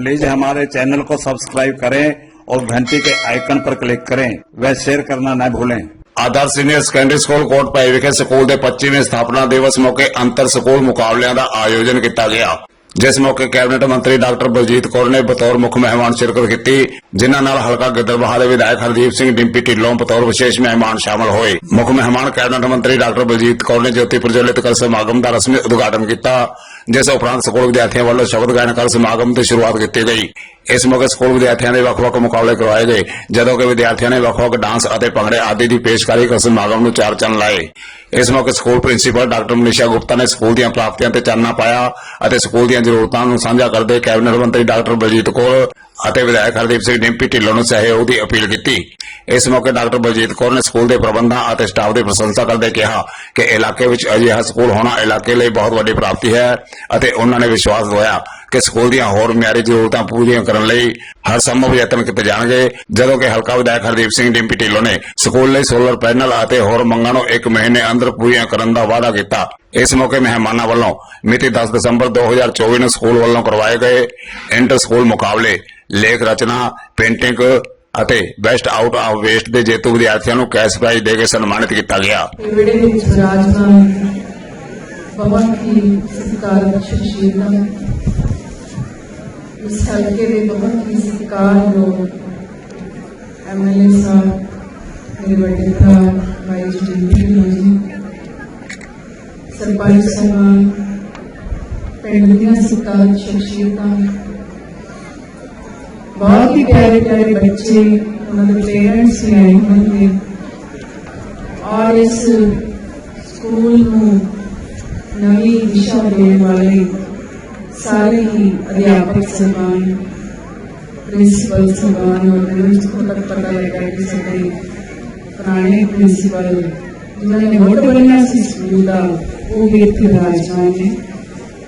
Please हमारे channel को subscribe करें और घंटी के आइकन पर क्लिक करें व शेयर करना न भूलें Adarsh senior secondary school Kotpai ਵਿਖੇ ਸਕੂਲ ਦੇ 25ਵੇਂ ਸਥਾਪਨਾ ਦਿਵਸ ਮੌਕੇ ਅੰਤਰ ਸਕੂਲ ਮੁਕਾਬਲਿਆਂ ਦਾ ਆਯੋਜਨ ਕੀਤਾ ਗਿਆ ਜਿਸ ਮੌਕੇ ਕੈਬਨਿਟ ਮੰਤਰੀ ਡਾਕਟਰ ਬਲਜੀਤ ਕੌਰ ਨੇ ਬਤੌਰ ਮੁੱਖ ਮਹਿਮਾਨ ਸ਼ਿਰਕਤ ਕੀਤੀ ਜਿਨ੍ਹਾਂ ਨਾਲ ਹਲਕਾ ਗਿੱਦੜਬਾਹਾ ਦੇ ਵਿਧਾਇਕ ਹਰਦੀਪ ਸਿੰਘ, ਡਿੰਪੀ ਢਿੱਲੋਂ, ਬਤੌਰ ਵਿਸ਼ੇਸ਼ ਮਹਿਮਾਨ ਸ਼ਾਮਲ ਹੋਏ। ਮੁੱਖ ਮਹਿਮਾਨ ਕੈਬਨਿਟ ਮੰਤਰੀ ਡਾਕਟਰ ਬਲਜੀਤ ਕੌਰ ਨੇ ਜੋਤੀ ਪ੍ਰਜਵਲਿਤ ਕਰ ਸਮਾਗਮ ਦਾ ਰਸਮੀ ਉਦਘਾਟਨ ਕੀਤਾ, ਜਿਸ ਉਪਰੰਤ ਸਕੂਲ ਵਿਦਿਆਰਥੀਆਂ ਵੱਲੋਂ ਸ਼ਬਦ ਗਾਇਨ ਕਰ ਸਮਾਗਮ ਦੀ ਸ਼ੁਰੂਆਤ ਕੀਤੀ ਗਈ। ਇਸ ਮੌਕੇ ਸਕੂਲ ਵਿਦਿਆਰਥੀਆਂ ਦੇ ਵੱਖ-ਵੱਖ ਮੁਕਾਬਲੇ ਕਰਵਾਏ ਗਏ, ਜਦੋਂ ਕਿ ਵਿਦਿਆਰਥੀਆਂ ਨੇ ਵੱਖ-ਵੱਖ ਡਾਂਸ ਅਤੇ ਭੰਗੜੇ ਆਦਿ ਦੀ ਪੇਸ਼ਕਾਰੀ ਕਰ ਸਮਾਗਮ ਨੂੰ ਚਾਰ ਚੰਨ ਲਾਏ। ਇਸ ਮੌਕੇ school principal doctor Manisha Gupta ਨੇ ਸਕੂਲ ਦੀਆਂ ਪ੍ਰਾਪਤੀਆਂ ਤੇ ਚਾਨਣਾ ਪਾਇਆ ਅਤੇ ਸਕੂਲ ਦੀਆਂ ਜ਼ਰੂਰਤਾਂ ਨੂੰ ਸਾਂਝਾ ਕਰਦੇ ਕੈਬਨਿਟ ਮੰਤਰੀ ਡਾਕਟਰ ਬਲਜੀਤ ਕੌਰ ਅਤੇ ਵਿਧਾਇਕ ਹਰਦੀਪ ਸਿੰਘ ਡਿੰਪੀ ਢਿੱਲੋਂ ਨੂੰ ਸਹਿਯੋਗ ਦੀ ਅਪੀਲ ਕੀਤੀ। ਇਸ ਮੌਕੇ ਡਾਕਟਰ ਬਲਜੀਤ ਕੌਰ ਨੇ ਸਕੂਲ ਦੇ ਪ੍ਰਬੰਧਾਂ ਅਤੇ ਸਟਾਫ ਦੀ ਪ੍ਰਸ਼ੰਸਾ ਕਰਦੇ ਕਿਹਾ ਕਿ ਇਲਾਕੇ ਵਿੱਚ ਅਜਿਹਾ ਸਕੂਲ ਹੋਣਾ ਇਲਾਕੇ ਲਈ ਬਹੁਤ ਵੱਡੀ ਪ੍ਰਾਪਤੀ ਹੈ ਅਤੇ ਉਹਨਾਂ ਨੇ ਵਿਸ਼ਵਾਸ ਦਿਵਾਇਆ ਕਿ ਸਕੂਲ ਦੀਆਂ ਹੋਰ ਮਿਆਰੀ ਜ਼ਰੂਰਤਾਂ ਪੂਰੀਆਂ ਕਰਨ ਲਈ ਹਰ ਸੰਭਵ ਯਤਨ ਕੀਤੇ ਜਾਣਗੇ, ਜਦੋਂ ਕਿ ਹਲਕਾ ਵਿਧਾਇਕ ਹਰਦੀਪ ਸਿੰਘ ਡਿੰਪੀ ਢਿੱਲੋਂ ਨੇ ਸਕੂਲ ਲਈ ਸੋਲਰ ਪੈਨਲ ਅਤੇ ਹੋਰ ਮੰਗਾਂ ਨੂੰ ਇੱਕ ਮਹੀਨੇ ਅੰਦਰ ਪੂਰੀਆਂ ਕਰਨ ਦਾ ਵਾਅਦਾ ਕੀਤਾ। ਇਸ ਮੌਕੇ ਮਹਿਮਾਨਾਂ ਵੱਲੋਂ ਮਿਤੀ 10 ਦਸੰਬਰ 2024 ਨੂੰ ਸਕੂਲ ਵੱਲੋਂ ਕਰਵਾਏ ਗਏ ਇੰਟਰ ਸਕੂਲ ਮੁਕਾਬਲੇ ਲੇਖ ਰਚਨਾ, ਪੇਂਟਿੰਗ ਅਤੇ ਬੈਸਟ ਆਊਟ ਆਫ ਵੇਸਟ ਦੇ ਜੇਤੂ ਵਿਦਿਆਰਥੀਆਂ ਨੂੰ ਕੈਸ਼ ਪ੍ਰਾਈਜ਼ ਦੇ ਕੇ ਸਨਮਾਨਿਤ ਕੀਤਾ ਗਿਆ। ਤੇ ਵਿੜੇ ਵਿੱਚ ਵਿਰਾਜਮਾਨ ਬਹੁਤ ਹੀ ਸਤਿਕਾਰਯੋਗ ਸ਼ਖਸੀਅਤਾਂ ਇਸ ਹਲਕੇ ਦੇ ਬਹੁਤ ਹੀ ਸਤਿਕਾਰਯੋਗ ਐਮਐਲਏ ਸਾਹਿਬ, ਮੇਰੇ ਵੱਡੇ ਭਰਾ, ਭਾਈ ਜੀ ਜੀ, ਸਰਪੰਚ ਸਾਹਿਬਾਨ ਪਿੰਡ ਦੀਆਂ ਸਤਿਕਾਰਯੋਗ ਸ਼ਖਸੀਅਤਾਂ ਬਹੁਤ ਹੀ ਪਿਆਰੇ ਪਿਆਰੇ ਬੱਚੇ ਉਹਨਾਂ ਦੇ ਪੇਰੈਂਟਸ ਵੀ ਆਏ ਹੋਣਗੇ ਔਰ ਇਸ ਸਕੂਲ ਨੂੰ ਨਵੀਂ ਦਿਸ਼ਾ ਦੇਣ ਵਾਲੇ ਸਾਰੇ ਹੀ ਅਧਿਆਪਕ ਸਮਾਨ ਪ੍ਰਿੰਸੀਪਲ ਸਮਾਨ ਔਰ ਵਿੱਚ ਤੋਂ ਤੱਕ ਪਤਾ ਲੱਗਾ ਕਿ ਸਾਡੇ ਪੁਰਾਣੇ ਪ੍ਰਿੰਸੀਪਲ ਜਿਨ੍ਹਾਂ ਨੇ ਵੋਟ ਬਣਿਆ ਸੀ ਸਕੂਲ ਦਾ ਉਹ ਵੀ ਇੱਥੇ ਰਾਜਮਾਨ ਨੇ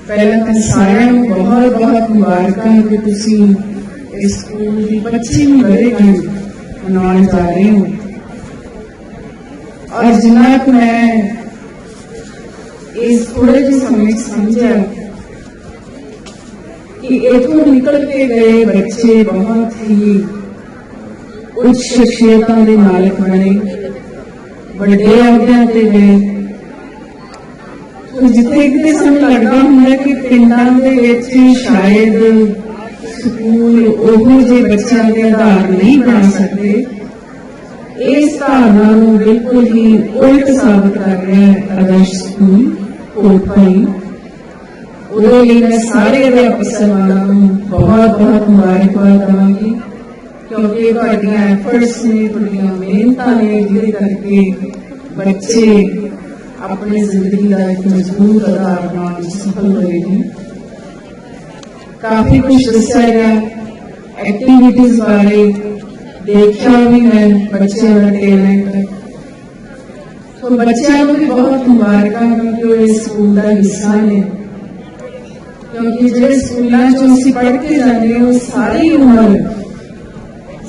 ਪਹਿਲਾਂ ਤਾਂ ਸਾਰਿਆਂ ਨੂੰ ਬਹੁਤ ਬਹੁਤ ਮੁਬਾਰਕਾਂ ਕਿ ਤੁਸੀਂ ਇਸ ਸਕੂਲ ਦੀ 25ਵੀਂ ਵਰ੍ਹੇਗੰਢ ਮਨਾਉਣ ਜਾ ਰਹੇ ਹੋ ਔਰ ਜਿੰਨਾ ਕੁ ਮੈਂ ਇਸ ਥੋੜੇ ਜਿਹੇ ਸਮੇਂ 'ਚ ਸਮਝਿਆ ਕਿ ਇਥੋਂ ਨਿਕਲ ਕੇ ਗਏ ਬੱਚੇ ਬਹੁਤ ਹੀ ਉੱਚ ਸ਼ਖਸੀਅਤਾਂ ਦੇ ਮਾਲਕ ਬਣੇ। ਵੱਡੇ ਅਹੁਦਿਆਂ ਤੇ ਗਏ। ਜਿੱਥੇ ਕਿਤੇ ਸਾਨੂੰ ਲੱਗਦਾ ਹੁੰਦਾ ਕਿ ਪਿੰਡਾਂ ਦੇ ਵਿੱਚ ਸ਼ਾਇਦ ਸਕੂਲ ਉਹੋ ਜਿਹੇ ਬੱਚਿਆਂ ਦੇ ਆਧਾਰ ਨਹੀਂ ਬਣਾ ਸਕਦੇ। ਇਸ ਧਾਰਨਾ ਨੂੰ ਬਿਲਕੁਲ ਹੀ ਉਲਟ ਸਾਬਤ ਕਰ ਰਿਹਾ ਹੈ ਆਦਰਸ਼ ਸਕੂਲ, ਕੋਟਪਾਈ। ਉਹਦੇ ਲਈ ਮੈਂ ਸਾਰੇ ਅਧਿਆਪਕ ਸਮਾਨਾਂ ਨੂੰ ਬਹੁਤ ਬਹੁਤ ਮੁਬਾਰਕਬਾਦ ਦਵਾਂਗੀ, ਕਿਉਂਕਿ ਤੁਹਾਡੀਆਂ ਐਫਰਟਸ ਨੇ, ਤੁਹਾਡੀਆਂ ਮਿਹਨਤਾਂ ਨੇ, ਜਿਹਦੇ ਕਰਕੇ ਬੱਚੇ ਆਪਣੀ ਜ਼ਿੰਦਗੀ ਦਾ ਇੱਕ ਮਜ਼ਬੂਤ ਆਧਾਰ ਬਣਾਉਣ ਵਿੱਚ ਸਫਲ ਹੋਏ ਨੇ। ਕਾਫੀ ਕੁਝ ਦੱਸਿਆ ਗਿਆ। ਐਕਟੀਵਿਟੀਜ਼ ਬਾਰੇ ਦੇਖਿਆ ਵੀ ਮੈਂ ਬੱਚਿਆਂ ਦਾ ਟੈਲੈਂਟ ਸੋ ਬੱਚਿਆਂ ਨੂੰ ਵੀ ਬਹੁਤ ਮੁਬਾਰਕਾਂ ਕਿਉਂਕਿ ਉਹ ਇਸ ਸਕੂਲ ਦਾ ਹਿੱਸਾ ਨੇ। ਕਿਉਂਕਿ ਜਿਹੜੇ ਸਕੂਲਾਂ ਚੋਂ ਅਸੀਂ ਪੜ੍ਹ ਕੇ ਜਾਂਦੇ ਹਾਂ, ਉਹ ਸਾਰੀ ਉਮਰ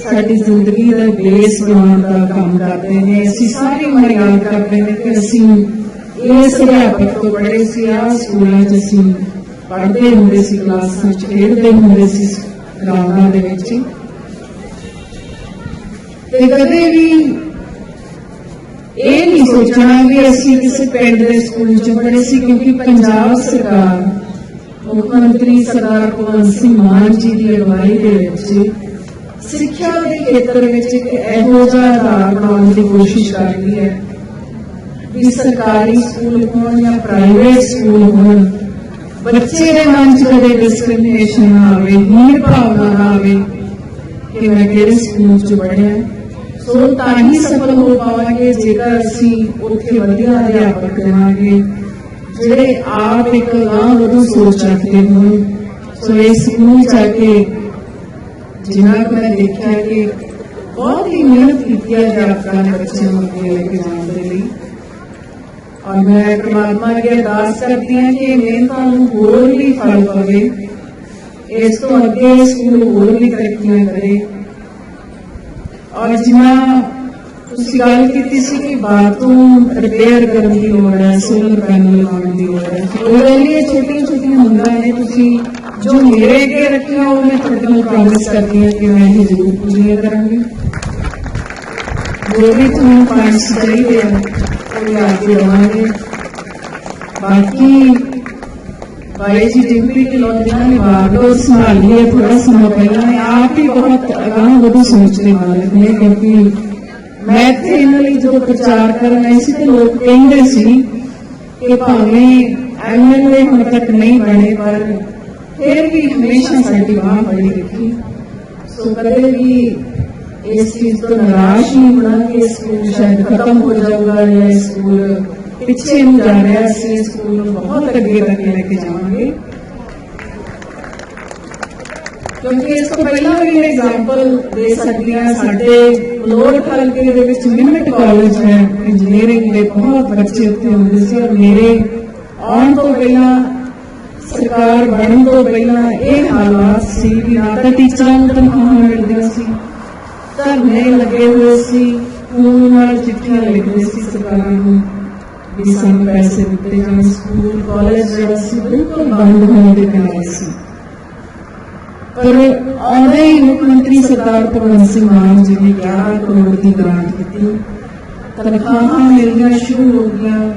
ਸਾਡੀ ਜ਼ਿੰਦਗੀ ਦਾ ਬੇਸ ਬਣਾਉਣ ਦਾ ਕੰਮ ਕਰਦੇ ਨੇ। ਅਸੀਂ ਸਾਰੀ ਉਮਰ ਯਾਦ ਕਰਦੇ ਨੇ ਕਿ ਅਸੀਂ ਇਸ ਅਧਿਆਪਕ ਤੋਂ ਪੜ੍ਹੇ ਸੀ ਆ ਸਕੂਲਾਂ 'ਚ ਅਸੀਂ ਪੜ੍ਹਦੇ ਹੁੰਦੇ ਸੀ ਕਲਾਸਾਂ ਵਿੱਚ, ਖੇਡਦੇ ਹੁੰਦੇ ਸੀ ਗਰਾਊਂਡਾਂ ਦੇ ਵਿੱਚ। ਤੇ ਕਦੇ ਵੀ ਇਹ ਨਹੀਂ ਸੋਚਣਾ ਵੀ ਅਸੀਂ ਕਿਸੇ ਪਿੰਡ ਦੇ ਸਕੂਲ 'ਚ ਪੜ੍ਹੇ ਸੀ, ਕਿਉਂਕਿ ਪੰਜਾਬ ਸਰਕਾਰ, ਮੁੱਖ ਮੰਤਰੀ ਸਰਦਾਰ ਭਗਵੰਤ ਸਿੰਘ ਮਾਨ ਜੀ ਦੀ ਅਗਵਾਈ ਦੇ ਵਿੱਚ ਸਿੱਖਿਆ ਦੇ ਖੇਤਰ ਵਿੱਚ ਇੱਕ ਇਹੋ ਜਿਹਾ ਆਧਾਰ ਬਣਾਉਣ ਦੀ ਕੋਸ਼ਿਸ਼ ਕਰਦੀ ਹੈ ਵੀ ਸਰਕਾਰੀ ਸਕੂਲ ਹੋਣ ਜਾਂ ਪ੍ਰਾਈਵੇਟ ਸਕੂਲ ਹੋਣ। ਬੱਚੇ ਦੇ ਮਨ 'ਚ ਕਦੇ ਡਿਸਕ੍ਰਿਮੀਨੇਸ਼ਨ ਨਾ ਆਵੇ ਹੀਣ ਭਾਵਨਾ ਨਾ ਆਵੇ ਕਿ ਮੈਂ ਕਿਹੜੇ ਸਕੂਲ 'ਚ ਪੜ੍ਹਿਆ ਸੋ ਤਾਂ ਹੀ ਸਫਲ ਹੋ ਪਾਵਾਂਗੇ ਜੇਕਰ ਅਸੀਂ ਉੱਥੇ ਵਧੀਆ ਅਧਿਆਪਕ ਦੇਵਾਂਗੇ ਜਿਹੜੇ ਆਪ ਇੱਕ ਗਾਂ ਵਧੂ ਸੋਚ ਰੱਖਦੇ ਹੋਣ। ਸੋ ਇਸ ਸਕੂਲ ਜਾ ਕੇ ਜਿਨ੍ਹਾਂ ਕੁ ਮੈਂ ਦੇਖਿਆ ਕਿ ਬਹੁਤ ਹੀ ਮਿਹਨਤ ਕੀਤੀ ਹੈ ਅਧਿਆਪਕਾਂ ਨੇ ਬੱਚਿਆਂ ਨੂੰ ਅੱਗੇ ਲੈ ਕੇ ਜਾਣ ਦੇ ਲਈ। ਔਰ ਮੈਂ ਪ੍ਰਮਾਤਮਾ ਅੱਗੇ ਅਰਦਾਸ ਕਰਦੀ ਹਾਂ ਕਿ ਇਹ ਮਿਹਨਤਾਂ ਨੂੰ ਹੋਰ ਵੀ ਫਲ ਪਵੇ ਇਸ ਤੋਂ ਅੱਗੇ ਸਕੂਲ ਹੋਰ ਵੀ ਤਰੱਕੀਆਂ ਕਰੇ ਔਰ ਜਿਵੇਂ ਤੁਸੀਂ ਗੱਲ ਕੀਤੀ ਸੀ ਕਿ ਬਾਥਰੂਮ ਰਿਪੇਅਰ ਕਰਨ ਦੀ ਲੋੜ ਹੈ ਸੋਲਰ ਪੈਨਲ ਲਗਾਉਣ ਦੀ ਲੋੜ ਹੈ ਉਹਦੇ ਲਈ ਛੋਟੀਆਂ ਛੋਟੀਆਂ ਮੁੰਦਾਂ ਨੇ ਤੁਸੀਂ ਜੋ ਮੇਰੇ ਅੱਗੇ ਰੱਖਿਆ ਉਹ ਮੈਂ ਤੁਹਾਡੇ ਨੂੰ ਪ੍ਰੋਮਿਸ ਕਰਦੀ ਹਾਂ ਕਿ ਮੈਂ ਇਹ ਜ਼ਰੂਰ ਪੂਰੀਆਂ ਕਰਾਂਗੀ ਜੋ ਵੀ ਤੁਹਾਨੂੰ ਫੰਡਸ ਚਾਹੀਦੇ ਆ ਉਹ ਲਿਆ ਕੇ ਦੇਵਾਂਗੇ ਬਾਕੀ ਬਾਈ ਜੀ ਡਿੰਪੀ ਕੇ ਲੋਕ ਜਿਨ੍ਹਾਂ ਨੇ ਬਾਗਡੋਰ ਸੰਭਾਲੀ ਹੈ ਥੋੜਾ ਸਮਾਂ ਪਹਿਲਾਂ ਇਹ ਆਪ ਹੀ ਬਹੁਤ ਅਗਾਂਹ ਵਧੂ ਸੋਚਦੇ ਮਾਲਕ ਨੇ ਕਿਉਂਕਿ ਮੈਂ ਇੱਥੇ ਇਹਨਾਂ ਲਈ ਜਦੋਂ ਪ੍ਰਚਾਰ ਕਰਨ ਆਈ ਸੀ ਤੇ ਲੋਕ ਕਹਿੰਦੇ ਸੀ ਕਿ ਭਾਵੇਂ ਐਮਐਲਏ ਹੁਣ ਤੱਕ ਨਹੀਂ ਬਣੇ ਪਰ ਫਿਰ ਵੀ ਹਮੇਸ਼ਾ ਸਾਡੀ ਬਾਹ ਬੜੀ ਰੱਖੀ ਸੋ ਕਦੇ ਵੀ ਇਸ ਚੀਜ਼ ਤੋਂ ਨਿਰਾਸ਼ ਨਹੀਂ ਹੋਣਾ ਕਿ ਇਹ ਸਕੂਲ ਸ਼ਾਇਦ ਖਤਮ ਹੋ ਜਾਊਗਾ ਜਾਂ ਇਹ ਸਕੂਲ ਪਿੱਛੇ ਨੂੰ ਜਾ ਰਿਹਾ ਸੀ ਇਸ ਸਕੂਲ ਨੂੰ ਬਹੁਤ ਅੱਗੇ ਤੱਕ ਲੈ ਕੇ ਜਾਵਾਂਗੇ ਕਿਉਂਕਿ ਇਸ ਤੋਂ ਪਹਿਲਾਂ ਵੀ ਮੈਂ ਐਗਜ਼ਾਮਪਲ ਦੇ ਸਕਦੀ ਹਾਂ ਸਾਡੇ ਲੋਰ ਹਲਕੇ ਦੇ ਵਿੱਚ ਮਿੰਟ ਕਾਲਜ ਹੈ ਇੰਜੀਨੀਅਰਿੰਗ ਦੇ ਬਹੁਤ ਬੱਚੇ ਉੱਥੇ ਹੁੰਦੇ ਸੀ ਔਰ ਮੇਰੇ ਆਉਣ ਤੋਂ ਪਹਿਲਾਂ ਸਰਕਾਰ ਬਣਨ ਤੋਂ ਪਹਿਲਾਂ ਇਹ ਹਾਲਾਤ ਸੀ ਵੀ ਨਾ ਤਾਂ ਟੀਚਰਾਂ ਨੂੰ ਤਨਖਾਹਾਂ ਮਿਲਦੀਆਂ ਸੀ ਧਰਨੇ ਲੱਗੇ ਹੋਏ ਸੀ ਫੋਨ ਨਾਲ ਚਿੱਠੀਆਂ ਲਿਖਦੇ ਸੀ ਸਰਕਾਰ ਨੂੰ ਵੀ ਸਾਨੂੰ ਪੈਸੇ ਦਿੱਤੇ ਜਾਣ ਸਕੂਲ ਕਾਲਜ ਜਿਹੜਾ ਸੀ ਬਿਲਕੁਲ ਬੰਦ ਹੋਣ ਦੇ ਕਿਨਾਰੇ ਸੀ ਪਰ ਆਉਂਦੇ ਹੀ ਮੁੱਖ ਮੰਤਰੀ ਸਰਦਾਰ ਭਗਵੰਤ ਸਿੰਘ ਮਾਨ ਜੀ ਨੇ 11 ਕਰੋੜ ਦੀ ਗ੍ਰਾਂਟ ਦਿੱਤੀ ਤਨਖਾਹਾਂ ਮਿਲਣੀਆਂ ਸ਼ੁਰੂ ਹੋ ਗਈਆਂ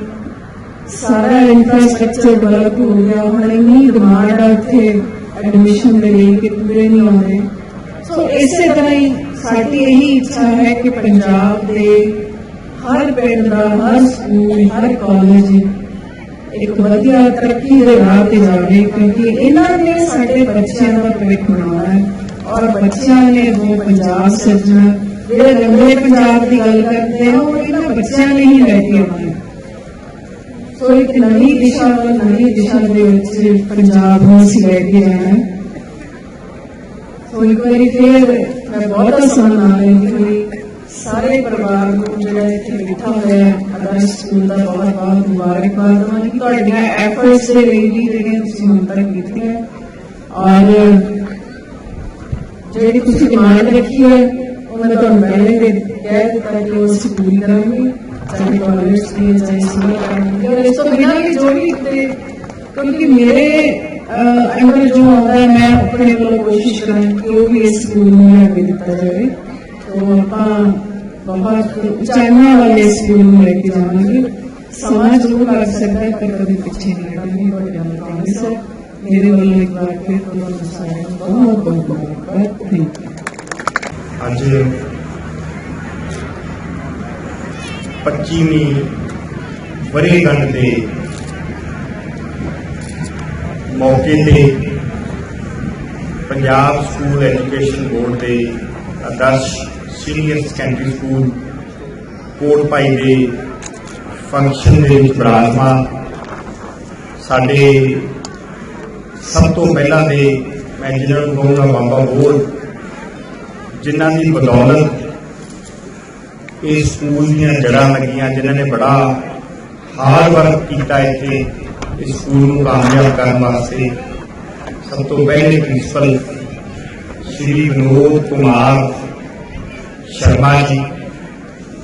ਸਾਰਾ ਇਨਫਰਾਸਟ੍ਰਕਚਰ ਡਿਵੈਲਪ ਹੋ ਗਿਆ ਹੁਣ ਇੰਨੀ ਡਿਮਾਂਡ ਆ ਇੱਥੇ ਐਡਮਿਸ਼ਨ ਦੇ ਲਈ ਕਿ ਪੂਰੇ ਨਹੀਂ ਆਉਂਦੇ ਸੋ ਇਸੇ ਤਰ੍ਹਾਂ ਹੀ ਸਾਡੀ ਇਹੀ ਇੱਛਾ ਹੈ ਕਿ ਪੰਜਾਬ ਦੇ ਹਰ ਪਿੰਡ ਦਾ ਹਰ ਸਕੂਲ ਹਰ ਕਾਲਜ ਇੱਕ ਵਧੀਆ ਤਰੱਕੀ ਦੇ ਰਾਹ ਤੇ ਜਾਵੇ ਕਿਉਂਕਿ ਇਹਨਾਂ ਨੇ ਸਾਡੇ ਬੱਚਿਆਂ ਦਾ ਭਵਿੱਖ ਬਣਾਉਣਾ ਹੈ ਔਰ ਬੱਚਿਆਂ ਨੇ ਉਹ ਪੰਜਾਬ ਸਿਰਜਣਾ ਜਿਹੜੇ ਰੰਗਲੇ ਪੰਜਾਬ ਦੀ ਗੱਲ ਕਰਦੇ ਆ ਉਹ ਇਹਨਾਂ ਬੱਚਿਆਂ ਨੇ ਹੀ ਲੈ ਕੇ ਆਉਣਾ ਹੈ ਸੋ ਇੱਕ ਨਵੀਂ ਦਿਸ਼ਾ ਵੱਲ ਨਵੀਂ ਦਿਸ਼ਾ ਦੇ ਵਿੱਚ ਪੰਜਾਬ ਨੂੰ ਅਸੀਂ ਲੈ ਕੇ ਜਾਣਾ ਹੈ ਸੋ ਇੱਕ ਵਾਰੀ ਫਿਰ ਮੈਂ ਬਹੁਤ ਆਸਾਨ ਆ ਰਹੀ ਹੋਈ ਸਾਰੇ ਪਰਿਵਾਰ ਨੂੰ ਜਿਹੜਾ ਇੱਥੇ ਬੈਠਾ ਹੋਇਆ ਹੈ ਆਦਰਸ਼ ਸਕੂਲ ਦਾ ਬਹੁਤ ਬਹੁਤ ਮੁਬਾਰਕਬਾਦ ਦਵਾਂਗੀ ਕਿ ਤੁਹਾਡੀਆਂ ਐਫਰਟਸ ਦੇ ਲਈ ਵੀ ਜਿਹੜੀਆਂ ਤੁਸੀਂ ਹੁਣ ਤੱਕ ਕੀਤੀਆਂ ਔਰ ਜਿਹੜੀ ਤੁਸੀਂ ਡਿਮਾਂਡ ਰੱਖੀ ਹੈ ਉਹ ਮੈਂ ਤੁਹਾਨੂੰ ਪਹਿਲੇ ਦੇ ਕਹਿ ਦਿੱਤਾ ਕਿ ਉਹ ਅਸੀਂ ਪੂਰੀ ਕਰਾਂਗੇ ਚਾਹੇ ਕਾਲਜ ਦੀ ਚਾਹੇ ਸਕੂਲ ਕਰਾਂਗੇ ਔਰ ਇਸ ਤੋਂ ਬਿਨਾਂ ਵੀ ਜੋ ਵੀ ਕਿਤੇ ਕਿਉਂਕਿ ਮੇਰੇ ਅਹ, ਅੰਦਰ ਜੋ ਆਉਂਦਾ ਹੈ, ਮੈਂ ਆਪਣੇ ਵੱਲੋਂ ਕੋਸ਼ਿਸ਼ ਕਰਾਂ ਕਿ ਉਹ ਵੀ ਇਸ ਸਕੂਲ ਨੂੰ ਲੈ ਕੇ ਦਿੱਤਾ ਜਾਵੇ। ਤੋਂ ਆਪਾਂ ਬਹੁਤ ਉਚਾਈਆਂ ਵਾਲੇ ਸਕੂਲ ਨੂੰ ਲੈ ਕੇ ਜਾਵਾਂਗੇ। ਸਮਾਂ ਜ਼ਰੂਰ ਲੱਗ ਸਕਦਾ ਹੈ, ਪਰ ਕਦੇ ਪਿੱਛੇ ਨਹੀਂ ਹਟਾਂਗੇ ਤੁਹਾਡੇ ਨਾਲ ਪ੍ਰੋਮਿਸ ਹੈ। ਮੇਰੇ ਵੱਲੋਂ ਇੱਕ ਵਾਰ ਫਿਰ ਤੁਹਾਨੂੰ ਸਾਰਿਆਂ ਨੂੰ ਬਹੁਤ ਬਹੁਤ ਮੁਬਾਰਕਬਾਦ ਥੈਂਕ ਯੂ ਅੱਜ 25ਵੀਂ ਵਰ੍ਹੇਗੰਢ ਦੇ ਮੌਕੇ ਤੇ ਪੰਜਾਬ ਸਕੂਲ ਐਜੂਕੇਸ਼ਨ ਬੋਰਡ ਦੇ Adarsh senior secondary school Kot Bhai ਦੇ ਫੰਕਸ਼ਨ ਦੇ ਵਿੱਚ ਬਰਾਜਮਾਨ ਸਾਡੇ ਸਭ ਤੋਂ ਪਹਿਲਾਂ ਦੇ ਮੈਂ ਜਿਹਨਾਂ ਨੂੰ ਕਹੂੰਗਾ ਬਾਬਾ ਬੋਲ ਜਿਨ੍ਹਾਂ ਦੀ ਬਦੌਲਤ ਇਹ ਸਕੂਲ ਦੀਆਂ ਜੜ੍ਹਾਂ ਲੱਗੀਆਂ, ਜਿਨ੍ਹਾਂ ਨੇ ਬੜਾ ਹਾਰਡ ਵਰਕ ਕੀਤਾ ਇੱਥੇ। ਇਸ ਸਕੂਲ ਨੂੰ ਕਾਮਯਾਬ ਕਰਨ ਵਾਸਤੇ ਸਭ ਤੋਂ ਪਹਿਲੇ ਪ੍ਰਿੰਸੀਪਲ ਸ਼੍ਰੀ ਵਿਨੋਦ ਕੁਮਾਰ ਸ਼ਰਮਾ ਜੀ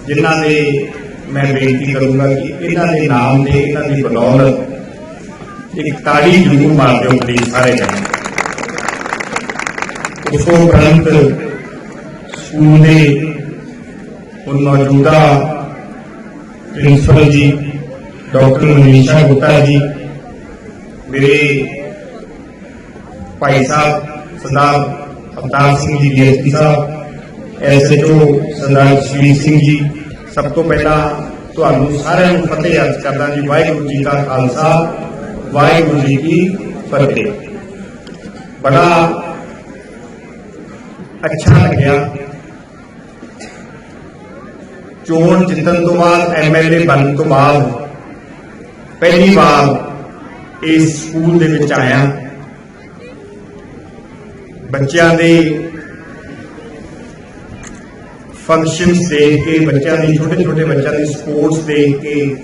ਜਿਨ੍ਹਾਂ ਦੇ ਮੈਂ ਬੇਨਤੀ ਕਰੂੰਗਾ ਕਿ ਇਹਨਾਂ ਦੇ ਨਾਮ ਤੇ ਇਹਨਾਂ ਦੀ ਬਦੌਲਤ ਇੱਕ ਤਾੜੀ ਜ਼ਰੂਰ ਮਾਰ ਦਿਓ ਪਲੀਜ਼ ਸਾਰੇ ਜਣੇ ਉਸ ਤੋਂ ਉਪਰੰਤ ਸਕੂਲ ਦੇ ਹੁਣ ਮੌਜੂਦਾ ਪ੍ਰਿੰਸੀਪਲ ਜੀ ਡਾਕਟਰ ਮਨੀਸ਼ਾ ਗੁਪਤਾ ਜੀ ਮੇਰੇ ਭਾਈ ਸਾਹਿਬ, ਸਰਦਾਰ ਅਵਤਾਰ ਸਿੰਘ ਜੀ, ਡੀਐਸਪੀ ਸਾਹਿਬ ਐਸਐਚਓ ਸਰਦਾਰ ਸ਼੍ਰੀ ਸਿੰਘ ਜੀ, ਸਭ ਤੋਂ ਪਹਿਲਾਂ ਤੁਹਾਨੂੰ ਸਾਰਿਆਂ ਨੂੰ ਫਤਿਹ ਅਰਜ਼ ਕਰਦਾ ਜੀ, ਵਾਹਿਗੁਰੂ ਜੀ ਕਾ ਖਾਲਸਾ, ਵਾਹਿਗੁਰੂ ਜੀ ਕੀ ਫਤਿਹ। ਬੜਾ ਅੱਛਾ ਲੱਗਿਆ। ਚੋਣ ਜਿੱਤਣ ਤੋਂ ਬਾਅਦ ਐਮਐਲਏ ਬਣਨ ਤੋਂ ਬਾਅਦ, ਪਹਿਲੀ ਵਾਰ ਇਸ ਸਕੂਲ ਦੇ ਵਿੱਚ ਆਇਆ। ਬੱਚਿਆਂ ਦੇ ਫੰਕਸ਼ਨ ਦੇਖ ਕੇ ਬੱਚਿਆਂ ਦੀ ਛੋਟੇ ਛੋਟੇ ਬੱਚਿਆਂ ਦੀ ਸਪੋਰਟਸ ਦੇਖ ਕੇ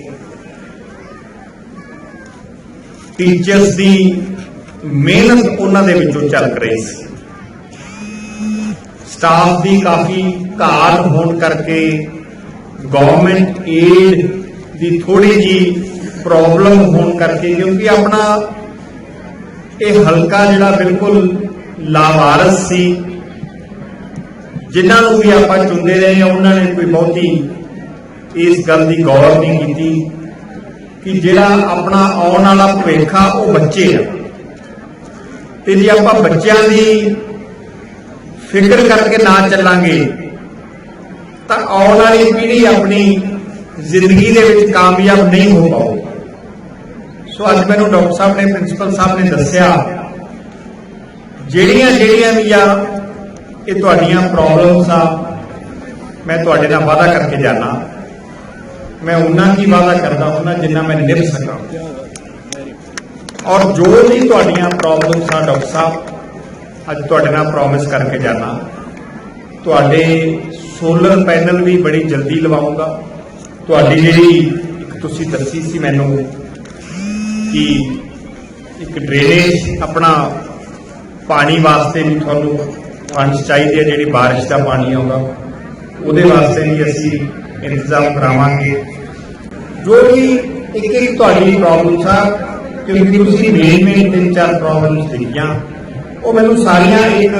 ਟੀਚਰਸ ਦੀ ਮਿਹਨਤ ਉਹਨਾਂ ਦੇ ਵਿੱਚੋਂ ਝਲਕ ਰਹੀ ਸੀ। ਸਟਾਫ ਦੀ ਕਾਫੀ ਘਾਟ ਹੋਣ ਕਰਕੇ ਗਵਰਨਮੈਂਟ ਏਡ ਦੀ ਥੋੜੀ ਜੀ ਪ੍ਰੋਬਲਮ ਹੋਣ ਕਰਕੇ, ਕਿਉਂਕਿ ਆਪਣਾ ਇਹ ਹਲਕਾ ਜਿਹੜਾ ਬਿਲਕੁਲ ਲਾਵਾਰਸ ਸੀ, ਜਿਨ੍ਹਾਂ ਨੂੰ ਵੀ ਆਪਾਂ ਚੁਣਦੇ ਰਹੇ ਆ ਉਹਨਾਂ ਨੇ ਕੋਈ ਬਹੁਤੀ ਇਸ ਗੱਲ ਦੀ ਗੌਰ ਨਹੀਂ ਕੀਤੀ ਕਿ ਜਿਹੜਾ ਆਪਣਾ ਆਉਣ ਵਾਲਾ ਭਵਿੱਖ ਆ, ਉਹ ਬੱਚੇ ਆ। ਤੇ ਜੇ ਆਪਾਂ ਬੱਚਿਆਂ ਦੀ ਫਿਕਰ ਕਰਕੇ ਨਾ ਚੱਲਾਂਗੇ, ਤਾਂ ਆਉਣ ਵਾਲੀ ਪੀੜ੍ਹੀ ਆਪਣੀ ਜ਼ਿੰਦਗੀ ਦੇ ਵਿੱਚ ਕਾਮਯਾਬ ਨਹੀਂ ਹੋ ਪਾਊਗੀ। ਸੋ ਅੱਜ ਮੈਨੂੰ ਡਾਕਟਰ ਸਾਹਿਬ ਨੇ, ਪ੍ਰਿੰਸੀਪਲ ਸਾਹਿਬ ਨੇ ਦੱਸਿਆ, ਜਿਹੜੀਆਂ ਜਿਹੜੀਆਂ ਵੀ ਆ, ਇਹ ਤੁਹਾਡੀਆਂ ਪ੍ਰੋਬਲਮਸ ਆ, ਮੈਂ ਤੁਹਾਡੇ ਨਾਲ ਵਾਅਦਾ ਕਰਕੇ ਜਾਣਾ ਮੈਂ ਉਹਨਾਂ ਕੀ ਵਾਅਦਾ ਕਰਦਾ, ਉਹਨਾਂ ਜਿੰਨਾ ਮੈਂ ਨਿਭ ਸਕਾਂ। ਔਰ ਜੋ ਵੀ ਤੁਹਾਡੀਆਂ ਪ੍ਰੋਬਲਮਸ ਆ ਡਾਕਟਰ ਸਾਹਿਬ, ਅੱਜ ਤੁਹਾਡੇ ਨਾਲ ਪ੍ਰੋਮਿਸ ਕਰਕੇ ਜਾਣਾ ਤੁਹਾਡੇ ਸੋਲਰ ਪੈਨਲ ਵੀ ਬੜੀ ਜਲਦੀ ਲਵਾਉਂਗਾ। ਤੁਹਾਡੀ ਜਿਹੜੀ ਇੱਕ ਤੁਸੀਂ ਦੱਸੀ ਸੀ ਮੈਨੂੰ ਕਿ ਇੱਕ ਡਰੇਨੇਜ ਆਪਣਾ ਪਾਣੀ ਵਾਸਤੇ ਵੀ ਤੁਹਾਨੂੰ ਫੰਡਸ ਚਾਹੀਦੇ ਆ, ਜਿਹੜੀ ਬਾਰਿਸ਼ ਦਾ ਪਾਣੀ ਆਉਂਦਾ। ਉਹਦੇ ਵਾਸਤੇ ਵੀ ਅਸੀਂ ਇੰਤਜ਼ਾਮ ਕਰਾਵਾਂਗੇ। ਜੋ ਵੀ ਇੱਕ ਇੱਕ ਤੁਹਾਡੀ ਪ੍ਰੋਬਲਮਸ ਆ ਕਿਉਂਕਿ ਤੁਸੀਂ ਮੇਨ ਮੇਨ ਤਿੰਨ ਚਾਰ ਪ੍ਰੋਬਲਮਸ ਲਿਖੀਆਂ ਉਹ ਮੈਨੂੰ ਸਾਰੀਆਂ ਇੱਕ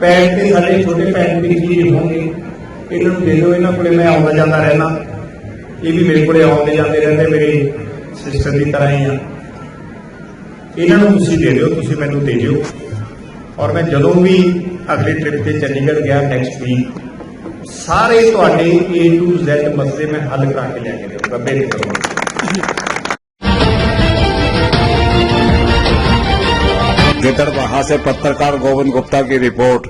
ਪੈਡ ਤੇ ਸਾਡੇ ਛੋਟੇ ਪੈਡ ਤੇ ਲਿਖੀ ਹੋਣਗੇ ਇਹਨਾਂ ਨੂੰ ਦੇ ਦਿਓ, ਇਹਨਾਂ ਕੋਲੇ ਮੈਂ ਆਉਂਦਾ ਜਾਂਦਾ ਰਹਿਣਾ ਇਹ ਵੀ ਮੇਰੇ ਕੋਲੇ ਆਉਂਦੇ ਜਾਂਦੇ ਰਹਿੰਦੇ ਮੇਰੇ ਸਿਸਟਰ ਦੀ ਤਰ੍ਹਾਂ ਹੀ ਆ ਇਹਨਾਂ ਨੂੰ ਤੁਸੀਂ ਦੇ ਦਿਓ ਤੁਸੀਂ ਮੈਨੂੰ ਦੇ ਦਿਓ ਔਰ ਮੈਂ ਜਦੋਂ ਵੀ ਅਗਲੇ ਟ੍ਰਿਪ ਤੇ ਚੰਡੀਗੜ੍ਹ ਗਿਆ ਨੈਕਸਟ ਵੀਕ ਸਾਰੇ ਤੁਹਾਡੇ A to Z ਮਸਲੇ ਮੈਂ ਹੱਲ ਕਰਾ ਕੇ ਲੈ ਕੇ ਦੇਵਾਂਗਾ ਬੇਨਤੀ गिदड़बाहा से पत्रकार गोविंद गुप्ता की रिपोर्ट